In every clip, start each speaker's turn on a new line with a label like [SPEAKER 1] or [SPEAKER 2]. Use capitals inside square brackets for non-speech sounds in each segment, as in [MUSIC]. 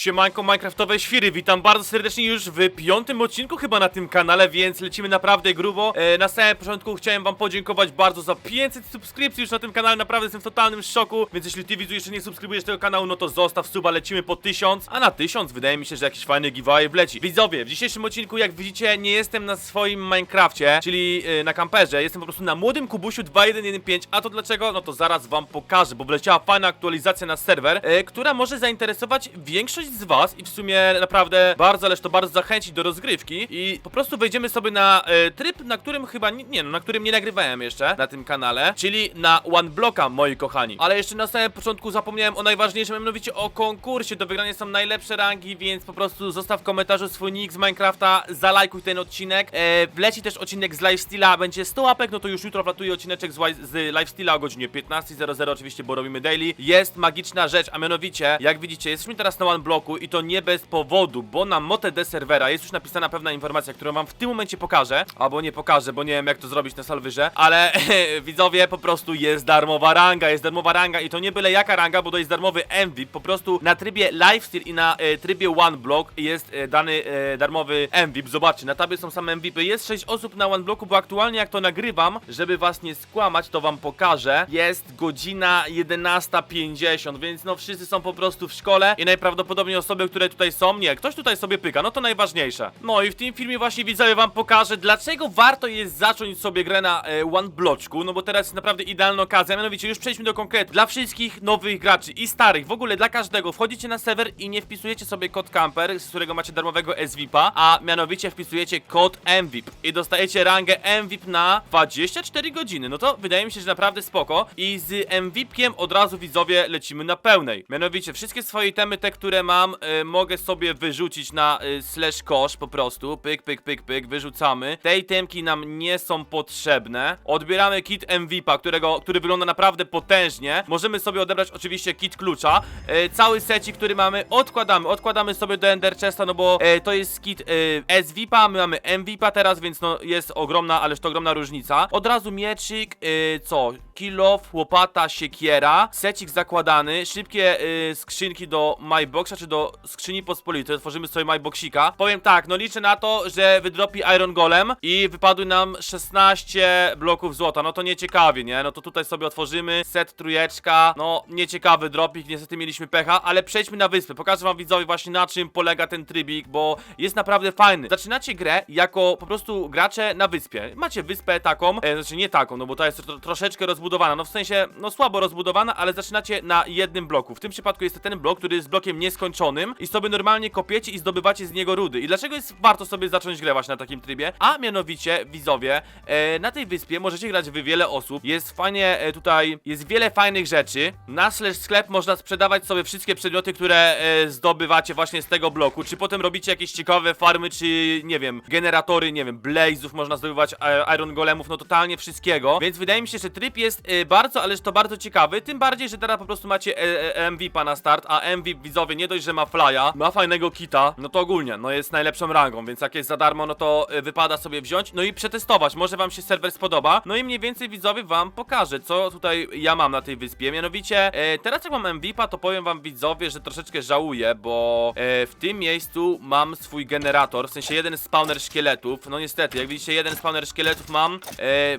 [SPEAKER 1] Siemanko Minecraftowe Świry, witam bardzo serdecznie już w piątym odcinku chyba na tym kanale, więc lecimy naprawdę grubo. E, na samym początku chciałem wam podziękować bardzo za 500 subskrypcji już na tym kanale, naprawdę jestem w totalnym szoku, więc jeśli ty widzu jeszcze nie subskrybujesz tego kanału, no to zostaw suba, lecimy po 1000, a na 1000 wydaje mi się, że jakiś fajny giveaway wleci. Widzowie, w dzisiejszym odcinku jak widzicie nie jestem na swoim Minecrafcie, czyli e, na kamperze, jestem po prostu na młodym Kubusiu 2115, a to dlaczego? No to zaraz wam pokażę, bo wleciała fajna aktualizacja na serwer, e, która może zainteresować większość z was i w sumie naprawdę bardzo, ależ to bardzo zachęcić do rozgrywki i po prostu wejdziemy sobie na e, tryb, na którym chyba, nie, nie no, na którym nie nagrywałem jeszcze na tym kanale, czyli na One Blocka, moi kochani. Ale jeszcze na samym początku zapomniałem o najważniejszym, mianowicie o konkursie. Do wygrania są najlepsze rangi, więc po prostu zostaw w komentarzu swój nick z Minecrafta, zalajkuj ten odcinek. E, wleci też odcinek z Lifesteala, będzie 100 łapek, no to już jutro wlatuje odcineczek z, z Lifesteala o godzinie 15.00 oczywiście, bo robimy daily. Jest magiczna rzecz, a mianowicie, jak widzicie, jesteśmy teraz na One I to nie bez powodu, bo na MoteD serwera jest już napisana pewna informacja, którą wam w tym momencie pokażę, albo nie pokażę, bo nie wiem jak to zrobić na salwyrze, ale [LAUGHS] widzowie, po prostu jest darmowa ranga, jest darmowa ranga i to nie byle jaka ranga, bo to jest darmowy MVP, po prostu na trybie Lifesteal i na e, trybie One Block jest e, dany e, darmowy MVP, zobaczcie, na tabie są same MVP, jest 6 osób na One Blocku, bo aktualnie jak to nagrywam, żeby was nie skłamać, to wam pokażę, jest godzina 11.50, więc no wszyscy są po prostu w szkole i najprawdopodobniej osoby, które tutaj są, nie, ktoś tutaj sobie pyka, no to najważniejsze. No i w tym filmie właśnie widzowie wam pokażę, dlaczego warto jest zacząć sobie grę na e, One Bloczku, no bo teraz jest naprawdę idealna okazja, mianowicie już przejdźmy do konkretu. Dla wszystkich nowych graczy i starych, w ogóle dla każdego, wchodzicie na serwer i nie wpisujecie sobie kod camper, z którego macie darmowego SVIP-a, a mianowicie wpisujecie kod MVIP i dostajecie rangę MVIP na 24 godziny, no to wydaje mi się, że naprawdę spoko i z MVIP-kiem od razu widzowie lecimy na pełnej. Mianowicie wszystkie swoje itemy, te które e, mogę sobie wyrzucić na e, slash kosz po prostu, pyk, pyk, pyk, pyk, wyrzucamy. Te itemki nam nie są potrzebne. Odbieramy kit MVP-a, którego, który wygląda naprawdę potężnie. Możemy sobie odebrać oczywiście kit klucza. E, cały secik, który mamy, odkładamy, odkładamy sobie do Ender Chesta, no bo to jest kit e, SVP-a, my mamy MVP-a teraz, więc no jest ogromna, ależ to ogromna różnica. Od razu mieczyk, e, co? Kill off, łopata, siekiera, secik zakładany, szybkie y, skrzynki do MyBoxa, czy do skrzyni pospolitej, tworzymy sobie MyBoxika. Powiem tak, no liczę na to, że wydropi Iron Golem i wypadły nam 16 bloków złota, no to nieciekawie, nie? No to tutaj sobie otworzymy, set trójeczka, no nieciekawy dropik, niestety mieliśmy pecha, ale przejdźmy na wyspę, pokażę wam widzowie właśnie na czym polega ten trybik, bo jest naprawdę fajny. Zaczynacie grę jako po prostu gracze na wyspie. Macie wyspę taką, e, znaczy nie taką, no bo ta jest tro troszeczkę rozbudowana, no w sensie, no słabo rozbudowana, ale zaczynacie na jednym bloku. W tym przypadku jest to ten blok, który jest blokiem nieskończonym i sobie normalnie kopiecie i zdobywacie z niego rudy. I dlaczego jest warto sobie zacząć właśnie na takim trybie? A mianowicie, widzowie, e, na tej wyspie możecie grać wy wiele osób, jest fajnie e, tutaj, jest wiele fajnych rzeczy. Na slash sklep można sprzedawać sobie wszystkie przedmioty, które e, zdobywacie właśnie z tego bloku, czy potem robicie jakieś ciekawe farmy, czy nie wiem, generatory, nie wiem, blazów, można zdobywać e, iron golemów, no totalnie wszystkiego. Więc wydaje mi się, że tryb jest e, bardzo, ależ to bardzo ciekawy, tym bardziej, że teraz po prostu macie e, e, MVP na start, a MVP widzowie nie dość, że ma flya, ma fajnego kita, no to ogólnie, no jest najlepszą rangą, więc jak jest za darmo, no to e, wypada sobie wziąć, no i przetestować, może wam się serwer spodoba, no i mniej więcej widzowie wam pokażę, co tutaj ja mam na tej wyspie, mianowicie teraz jak mam MVP, to powiem wam widzowie, że troszeczkę żałuję, bo w tym miejscu mam swój generator, w sensie jeden spawner szkieletów, no niestety, jak widzicie jeden spawner szkieletów mam,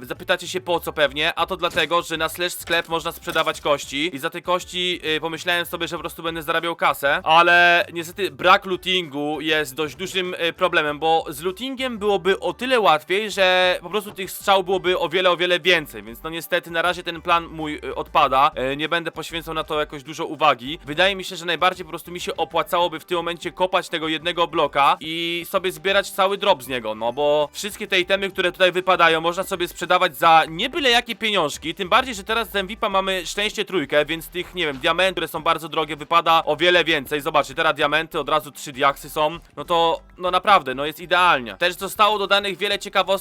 [SPEAKER 1] zapytacie się po co pewnie, a to dlatego, że na slash sklep można sprzedawać kości i za te kości e, pomyślałem sobie, że po prostu będę zarabiał kasę, ale niestety brak lootingu jest dość dużym e, problemem, bo z lootingiem byłoby o tyle łatwiej, że po prostu tych strzał byłoby o wiele, o wiele więcej, więc no niestety na razie ten plan mój e, odpada, e, nie będę poświęcał na to jakoś dużo uwagi. Wydaje mi się, że najbardziej po prostu mi się opłacałoby w tym momencie kopać tego jednego bloka i sobie zbierać cały drop z niego, no bo wszystkie te itemy, które tutaj wypadają, można sobie sprzedawać za nie byle jakie pieniążki, tym bardziej, że teraz z MVP-a mamy szczęście trójkę, więc tych, nie wiem, diamentów, które są bardzo drogie, wypada o wiele więcej. Zobaczcie, teraz diamenty, od razu trzy diaksy są, no to, no naprawdę, no jest idealnie. Też zostało dodanych wiele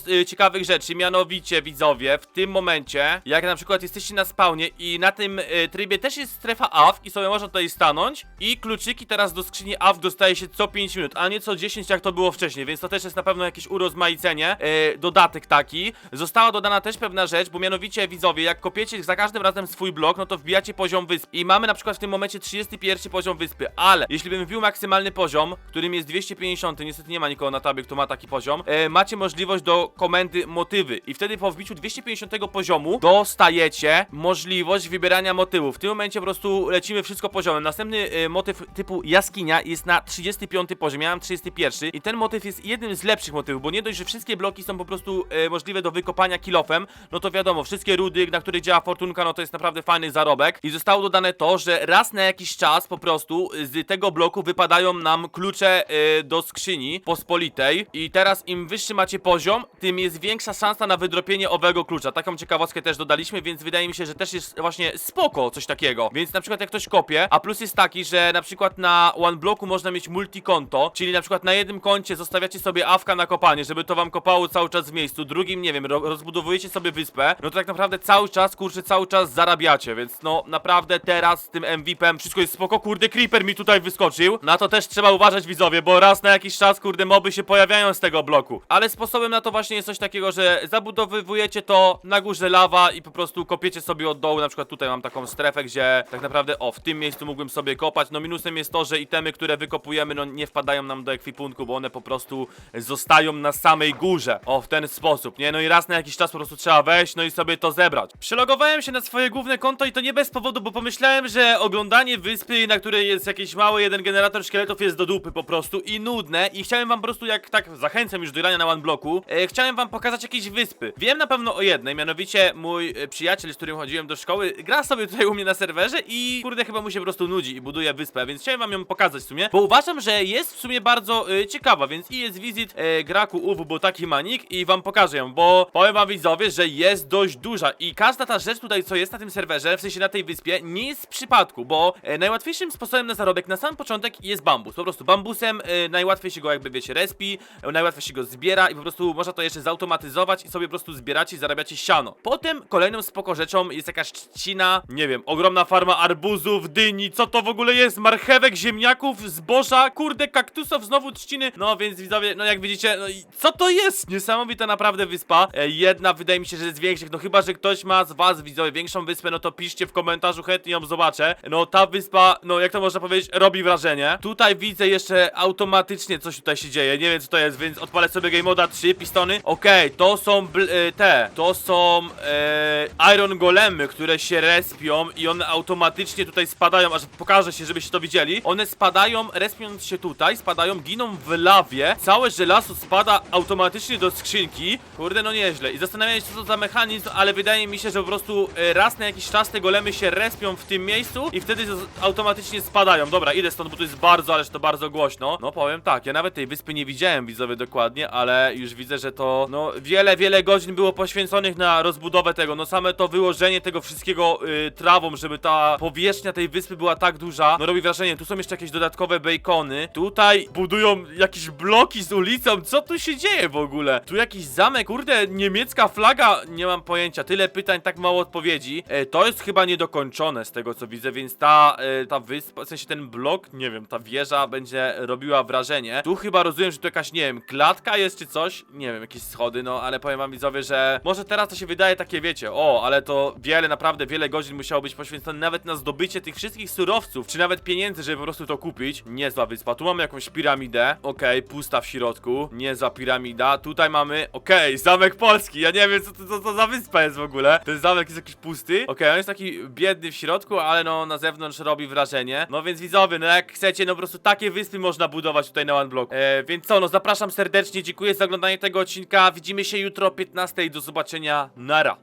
[SPEAKER 1] y, ciekawych rzeczy, mianowicie, widzowie, w tym momencie, jak na przykład jesteście na spawnie i na tym y, trybie też jest strefa AF i sobie można tutaj stanąć i kluczyki teraz do skrzyni AF dostaje się co 5 minut, a nie co 10 jak to było wcześniej, więc to też jest na pewno jakieś urozmaicenie, y, dodatek taki. Została dodana też pewna rzecz, bo mianowicie widzowie, widzowie, jak kopiecie za każdym razem swój blok, no to wbijacie poziom wyspy. I mamy na przykład w tym momencie 31 poziom wyspy, ale jeśli bym wbił maksymalny poziom, którym jest 250, niestety nie ma nikogo na tabie, kto ma taki poziom, e, macie możliwość do komendy motywy. I wtedy po wbiciu 250 poziomu dostajecie możliwość wybierania motywów. W tym momencie po prostu lecimy wszystko poziomem. Następny e, motyw typu jaskinia jest na 35 poziom, ja mam 31 i ten motyw jest jednym z lepszych motywów, bo nie dość, że wszystkie bloki są po prostu e, możliwe do wykopania kilofem, no to wiadomo, wszystkie rudy, na których działa fortunka, no to jest naprawdę fajny zarobek. I zostało dodane to, że raz na jakiś czas po prostu z tego bloku wypadają nam klucze e, do skrzyni pospolitej i teraz im wyższy macie poziom, tym jest większa szansa na wydropienie owego klucza. Taką ciekawostkę też dodaliśmy, więc wydaje mi się, że też jest właśnie spoko coś takiego. Więc na przykład jak ktoś kopie, a plus jest taki, że na przykład na one bloku można mieć multikonto, czyli na przykład na jednym koncie zostawiacie sobie awka na kopanie, żeby to wam kopało cały czas w miejscu, drugim, nie wiem, ro rozbudowujecie sobie wyspę, no to tak naprawdę cały czas, kurczę, cały czas zarabiacie, więc no naprawdę teraz z tym MVP-em wszystko jest spoko, kurde, creeper mi tutaj wyskoczył, na to też trzeba uważać widzowie, bo raz na jakiś czas, kurde, moby się pojawiają z tego bloku, ale sposobem na to właśnie jest coś takiego, że zabudowywujecie to na górze lawa i po prostu kopiecie sobie od dołu, na przykład tutaj mam taką strefę, gdzie tak naprawdę, o, w tym miejscu mógłbym sobie kopać, no minusem jest to, że itemy, które wykopujemy, no nie wpadają nam do ekwipunku, bo one po prostu zostają na samej górze, o, w ten sposób, nie, no i raz na jakiś czas po prostu trzeba wejść, no i sobie to zebrać. Przelogowałem się na swoje główne konto i to nie bez powodu, bo pomyślałem, że oglądanie wyspy, na której jest jakiś mały jeden generator szkieletów jest do dupy po prostu i nudne i chciałem wam po prostu, jak tak zachęcam już do grania na one bloku, e, chciałem wam pokazać jakieś wyspy. Wiem na pewno o jednej, mianowicie mój e, przyjaciel, z którym chodziłem do szkoły, gra sobie tutaj u mnie na serwerze i kurde chyba mu się po prostu nudzi i buduje wyspę, więc chciałem wam ją pokazać w sumie, bo uważam, że jest w sumie bardzo e, ciekawa, więc i jest wizyt e, graku UW, bo taki manik i wam pokażę ją, bo powiem wam widzowie, że jest dość duża i każda ta rzecz tutaj, co jest na tym serwerze, w sensie na tej wyspie, nie jest z przypadku, bo e, najłatwiejszym sposobem na zarobek na sam początek jest bambus, po prostu bambusem e, najłatwiej się go jakby wiecie respi, e, najłatwiej się go zbiera i po prostu można to jeszcze zautomatyzować i sobie po prostu zbieracie i zarabiacie siano. Potem kolejną spoko rzeczą jest jakaś trzcina, nie wiem, ogromna farma arbuzów, dyni, co to w ogóle jest, marchewek, ziemniaków, zboża, kurde, kaktusów, znowu trzciny, no więc widzowie, no jak widzicie, no i co to jest? Niesamowita naprawdę wyspa, e, jedna wydaje mi się, że jest większych, no chyba, że ktoś ma z was, widzowie, większą wyspę, no to piszcie w komentarzu, chętnie ją zobaczę, no ta wyspa, no jak to można powiedzieć, robi wrażenie. Tutaj widzę jeszcze automatycznie coś tutaj się dzieje, nie wiem co to jest, więc odpalę sobie Game Moda 3, pistony, okej, to są e, te, to są e, Iron Golemy, które się respią i one automatycznie tutaj spadają, aż pokażę się, żebyście to widzieli, one spadają, respiąc się tutaj, spadają, giną w lawie, całe żelazo spada automatycznie do skrzynki, kurde no nieźle. I zastanawiam się co to za mechanizm, ale wydaje mi się, że po prostu e, raz na jakiś czas te golemy się respią w tym miejscu i wtedy automatycznie spadają, dobra, idę stąd, bo to jest bardzo, ależ to bardzo głośno, no powiem tak, ja nawet tej wyspy nie widziałem widzowie dokładnie, ale już widzę, że to, no wiele, wiele godzin było poświęconych na rozbudowę tego, no same to wyłożenie tego wszystkiego y, trawą, żeby ta powierzchnia tej wyspy była tak duża, no robi wrażenie, tu są jeszcze jakieś dodatkowe bacony, tutaj budują jakieś bloki z ulicą, co tu się dzieje w ogóle? Tu jakiś zamek, kurde, niemiecka flaga, nie mam pojęcia, tyle pytań, tak mało odpowiedzi, e, to jest chyba niedokończone z tego co widzę, więc ta, e, ta wyspa, w sensie ten blok, nie wiem, ta wieża będzie robiła wrażenie, tu chyba rozumiem, że tu jakaś, nie wiem, klatka jest czy coś, nie wiem, jakieś schody, no, ale powiem wam widzowie, że może teraz to się wydaje takie, wiecie, o, ale to wiele, naprawdę wiele godzin musiało być poświęcone nawet na zdobycie tych wszystkich surowców, czy nawet pieniędzy, żeby po prostu to kupić. Niezła wyspa, tu mamy jakąś piramidę, okej, pusta w środku, niezła piramida, tutaj mamy, okej, zamek polski, ja nie wiem, co to, za wyspa jest w ogóle, ten zamek jest jakiś pusty, okej, on jest taki biedny w środku, ale no, na zewnątrz robi wrażenie, no więc widzowie, no jak chcecie, no po prostu takie wyspy można budować tutaj na OneBlock, e, więc co, no zapraszam serdecznie, dziękuję za oglądanie tego odcinka, widzimy się jutro o 15, do zobaczenia, nara.